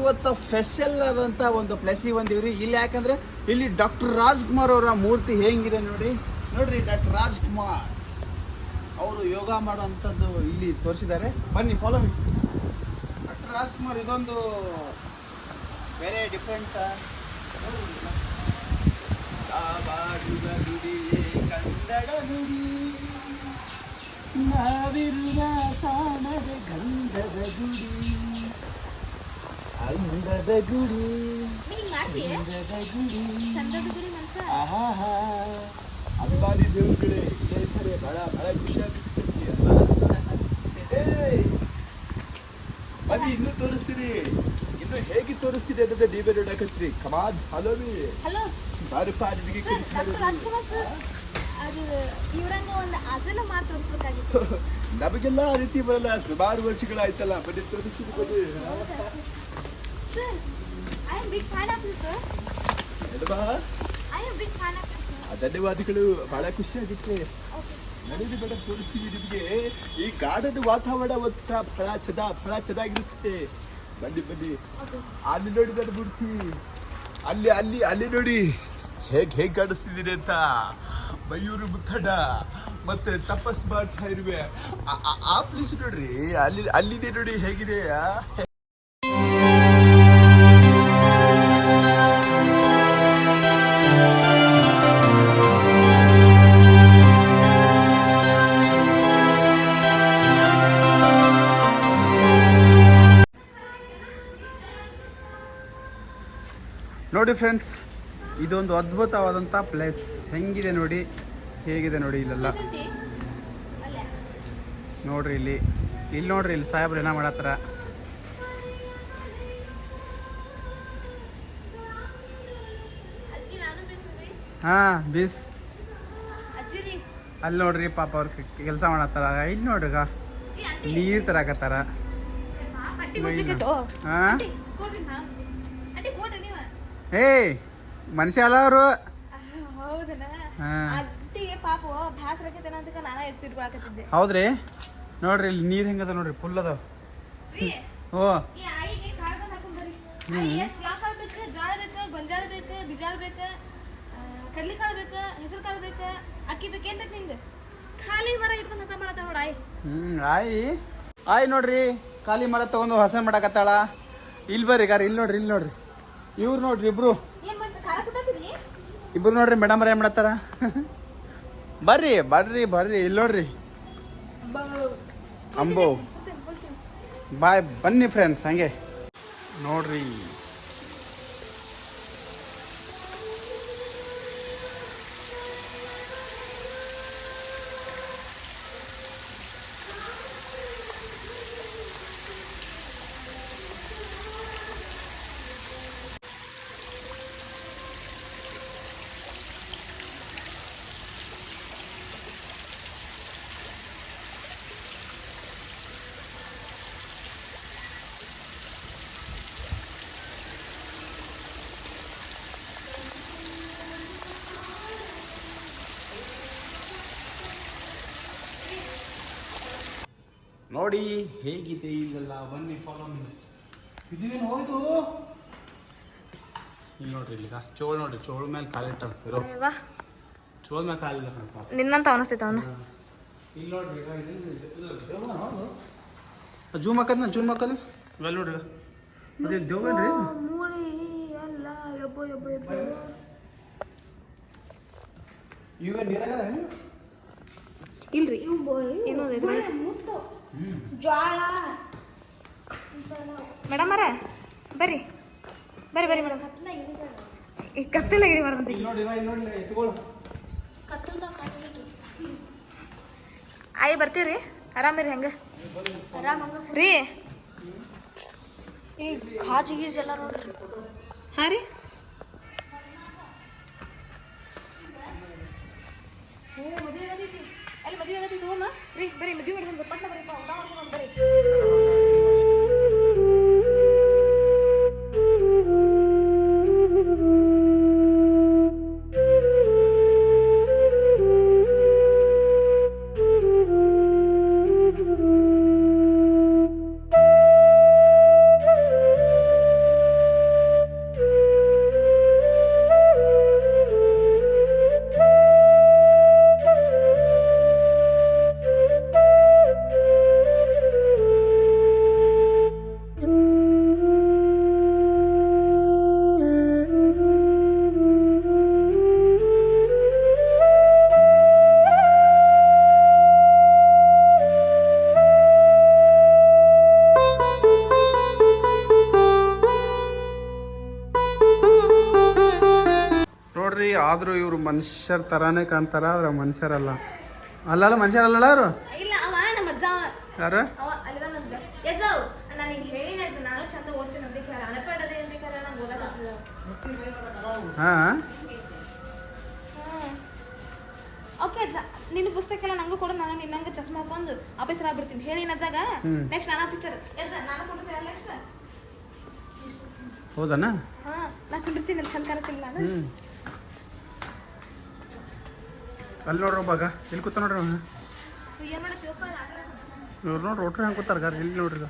ಇವತ್ತು ಫೆಸಲ್ ಆದಂಥ ಒಂದು ಪ್ಲೇಸಿಗೆ ಬಂದಿವ್ರಿ. ಇಲ್ಲಿ ಯಾಕಂದರೆ ಇಲ್ಲಿ ಡಾಕ್ಟರ್ ರಾಜ್ಕುಮಾರ್ ಅವರ ಮೂರ್ತಿ ಹೇಗಿದೆ ನೋಡಿ. ನೋಡಿರಿ ಡಾಕ್ಟರ್ ರಾಜ್ಕುಮಾರ್ ಅವರು ಯೋಗ ಮಾಡುವಂಥದ್ದು ಇಲ್ಲಿ ತೋರಿಸಿದ್ದಾರೆ. ಬನ್ನಿ ಫಾಲೋ ಮಿ ಡಾಕ್ಟರ್ ರಾಜ್ಕುಮಾರ್ ಇದೊಂದು ಬೇರೆ ಡಿಫ್ರೆಂಟ್ ನಾವಿರುವ ಗಂಧದ ಗುಡಿ ಅಂದದ ಗುಡಿ. ಚಂದದ ಗುಡಿ ಇದೇ ಸರಿ ಬಹಳ ಬಹಳ ಬನ್ನಿ ಇನ್ನೂ ತೋರಿಸ್ತೀರಿ ಇನ್ನು ಹೇಗೆ ತೋರಿಸ್ತೀರಿ ಅನ್ನೋದೇ ನೀವೇ ನೋಡಕತ್ರಿ ಕಮಾದ್ ಹಲೋ ಹಲೋ ಬಾರಿ ಪಾರಿ ನಿಮಗೆ ನಮಗೆಲ್ಲ ಆ ರೀತಿ ಬರಲ್ಲ. ಸುಮಾರು ವರ್ಷಗಳಾಯ್ತಲ್ಲ. ಬನ್ನಿ ತೋರಿಸ್ತೀರಿ ಬನ್ನಿ. ಅಲ್ವಾ ಧನ್ಯವಾದಗಳು ಬಹಳ ಖುಷಿ ಆಗಿತ್ತು ನಡೀಲಿ ಮೇಡಮ್ ತೋರಿಸ್ತೀವಿ ನಿಮಗೆ ಈ ಗಾಡದ ವಾತಾವರಣ ಒಂಥರ ಫಳ ಚದ ಫಳ ಚೆನ್ನಾಗಿರುತ್ತೆ ಬನ್ನಿ ಬನ್ನಿ ಅಲ್ಲಿ ನೋಡಿ ನನ್ನ ಮೂರ್ತಿ ಅಲ್ಲಿ ಅಲ್ಲಿ ಅಲ್ಲಿ ನೋಡಿ ಹೇಗ್ ಹೇಗ್ ಕಾಣಿಸ್ತಿದ್ದೀನಿ ಅಂತ ಮಯೂರು ಮುಖಂಡ ಮತ್ತೆ ತಪಸ್ ಮಾಡ್ತಾ ಇರುವೆ ಆ- ಆ- ಆ ಪ್ಲೇಸ್ ನೋಡ್ರಿ ಅಲ್ಲಿ ಅಲ್ಲಿದೆ ನೋಡಿ ಹೇಗಿದೆ ಆ? ನೋಡಿ ಫ್ರೆಂಡ್ಸ್ ಇದೊಂದು ಅದ್ಭುತವಾದಂಥ ಪ್ಲೇಸ್ ಹೆಂಗಿದೆ ನೋಡಿ? ಹೇಗಿದೆ ನೋಡಿ ಇಲ್ಲೆಲ್ಲ? ನೋಡ್ರಿ ಇಲ್ಲಿ. ಇಲ್ಲಿ ನೋಡ್ರಿ ಇಲ್ಲಿ ಸಾಹೇಬ್ರು ಏನ ಮಾಡತ್ತಾರ? ಹಾ ಬೀಸ್. ಅಲ್ಲಿ ನೋಡ್ರಿ ಪಾಪ ಅವ್ರ ಕೆಲಸ ಮಾಡತ್ತಾರ. ಇಲ್ಲಿ ನೋಡ್ರಿಗ ನೀರ್ ತರಾಕತ್ತಾರ. ಹಾ. ಹೇ ಮನುಷ್ಯ ಅಲ್ಲ ಅವರು. ಹೌದ್ರಿ? ನೋಡ್ರಿ ಇಲ್ಲಿ ನೀರ್ ಹೆಂಗದ ನೋಡ್ರಿ ಫುಲ್ ಅದ ಓ. ಬೇಕು? ಜ್ವಾಳ ಬೇಕು ಗೊಂಜಾಳ ಬೇಕು ಬಿಜಾಳ ಬೇಕು ಕಡ್ಲಿ ಕಾಳು ಬೇಕು ಹೆಸರು ಕಾಳು ಬೇಕು ಅಕ್ಕಿ ಬೇಕು ಏನ್ ಬೇಕು ನಿಂಗೆ ಖಾಲಿ ಮರ ಇಟ್ಕೊಂಡು ಹಸ ನೋಡ ಆಯ್. ಹ್ಮ್ ಆಯಿ. ಆಯ್ ನೋಡ್ರಿ ಖಾಲಿ ಮರ ತಗೊಂಡು ಹಸ ಮಾಡಕತ್ತಾಳ ಇಲ್ಲಿ ಬರ್ರಿ ಗಾರ ಇಲ್ಲಿ ನೋಡ್ರಿ ಇಲ್ಲಿ ನೋಡ್ರಿ. ಇವ್ರು ನೋಡ್ರಿ ಇಬ್ರು. ಇಬ್ರು ನೋಡ್ರಿ ಮೇಡಮ್ ಏನ್ ಮಾಡತ್ತಾರ ಬರ್ರಿ ಬರ್ರಿ ಬರ್ರಿ ಇಲ್ಲಿ ನೋಡ್ರಿ. ಅಂಬೋ. ಬಾಯ್ ಬನ್ನಿ ಫ್ರೆಂಡ್ಸ್ ಹಂಗೆ. ನೋಡ್ರಿ. ನೋಡಿ ಹೇಗಿದೆ ಇದೆಲ್ಲ ಬನ್ನಿ ಫಾಲೋ ಇದೇನು ಹೋಯ್ತು? ಇಲ್ಲಿ ನೋಡ್ರಿ ಇಲ್ಲಿ ಚೋಳು ನೋಡ್ರಿ ಚೋಳು ಮೇಲೆ ಕಾಲಿಟ್ಟ ಚೋಳ ಮೇಲೆ ಕಾಲಿಲ್ಲ ನಿನ್ನಂತ ಅನಿಸ್ತೈತೆ ಅವನು. ಇಲ್ಲಿ ನೋಡ್ರಿ ಈಗ ಜೂಮ್ ಹಾಕದ್ನ ಜೂಮ್ ಹಾಕದ್ ಅಲ್ಲಿ ನೋಡ್ರಿ ಅದೇ ದೇವೇನ್ರಿ ಮೂಳಿ ಅಲ್ಲ ಯಬ್ಬೋ ಯಬ್ಬೋ ಯಬ್ಬೋ ಇವ ನೀರಾಗ ಇಲ್ರಿ. ಜ್ವಾಳ. ಮೇಡಮ್ ಅರ ಬರ್ರಿ. ಬರ್ರಿ ಬರ್ರಿ ಮೇಡಮ್. ಈ ಕತ್ತಲ ಗಿಡಿ ಎತ್ಕೊಳ್ಳು ಆಯ್ ಬರ್ತೀರಿ ಆರಾಮಿರಿ ಹೆಂಗ. ರೀ. ಈ ಕಾಜು ಗೀಜ್ ಎಲ್ಲ ನೋಡ್ರಿ. ಹಾಂ ರೀ. ಮದುವೆ ಆಗತ್ತೆ ಹೋಮ ರೀ ಬರೀ ಮದುವೆ ಪಟ್ಟ ಬರ್ರಿ ಊಟ ಮಾಡ್ಕೊಂಡು ಬರ್ರಿ. ಆದ್ರೂ ಇವ್ರು ಮನುಷ್ಯರ ತರಾನೇ ಕಾಣ್ತಾರ ಆದ್ರೆ ಮನುಷ್ಯರಲ್ಲ. ಅಲ್ಲಲ್ಲ ಮನುಷ್ಯರಲ್ಲ ಅವ್ರು? ಇಲ್ಲ ಅವ ನಮ್ಮ ಅಜ್ಜ ಅವ. ಯಾರು? ಅವ ನಾನು ಈಗ ಹೇಳಿನ ನಾನು ಚಂದ ಓದ್ತೀನಿ ಅಂತ ಕೇಳ ಅನಪಡದೆ ಅಂತ ಕೇಳ ನಂಗೆ ಓದಕ್ಕೆ ಹಚ್ಚಿದ ಹಾ? ಓಕೆ ಅಜ್ಜ ನಿನ್ನ ಪುಸ್ತಕ ಎಲ್ಲ ನಂಗೂ ಕೊಡು ನಾನು ನಿನ್ನಂಗೆ ಚಸ್ಮಾ ಹಾಕೊಂಡು ಆಫೀಸರ್ ಆಗ್ಬಿಡ್ತೀನಿ. ಹೇಳಿನ ಅಜ್ಜಾಗ ಹ್ಮ್. ನೆಕ್ಸ್ಟ್ ನಾನು ಆಫೀಸರ್. ಯಜ್ಜ ನಾನು ಕೊಡ್ತೀನಿ ನೆಕ್ಸ್ಟ್ ಹೌದನ? ಹಾ ನಾ ಕುಂಡಿರ್ತೀನಿ ಚಂದ ಕಾಣಿಸ್ತಿಲ್ಲ ನಾನು. ಅಲ್ಲಿ ನೋಡ್ರಿ ಒಬ್ಬಾಗ ಇಲ್ಲಿ ಕೂತ ನೋಡ್ರಿ ಅವ್ನು? ಇವ್ರು ನೋಡ್ರಿ ಒಟ್ರು ಹೆಂಗೆ ಕೂತಾರ ಗಾರ ಇಲ್ಲಿ ನೋಡ್ರಿ.